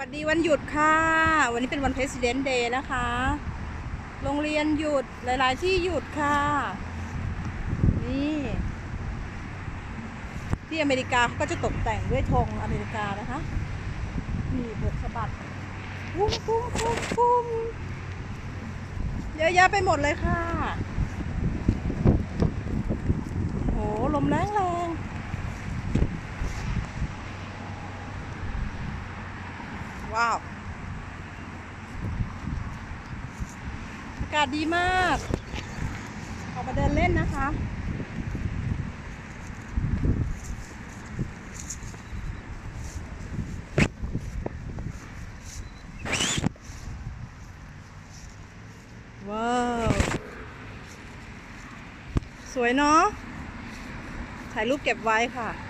วัสดีวันหยุดค่ะ วันนี้เป็นวัน President Day นะคะ โรงเรียนหยุดหลาย ๆ ที่หยุดค่ะ นี่ ที่อเมริกาเขาก็จะตกแต่งด้วยธงอเมริกานะคะนี่บกสะบัดปุ้มปุ้มปุ้มปุ้มเยอะแยะไปหมดเลยค่ะโหลมแรงแรง ว้าวอากาศดีมากออกมาเดินเล่นนะคะว้าว สวยเนาะถ่ายรูปเก็บไว้ค่ะ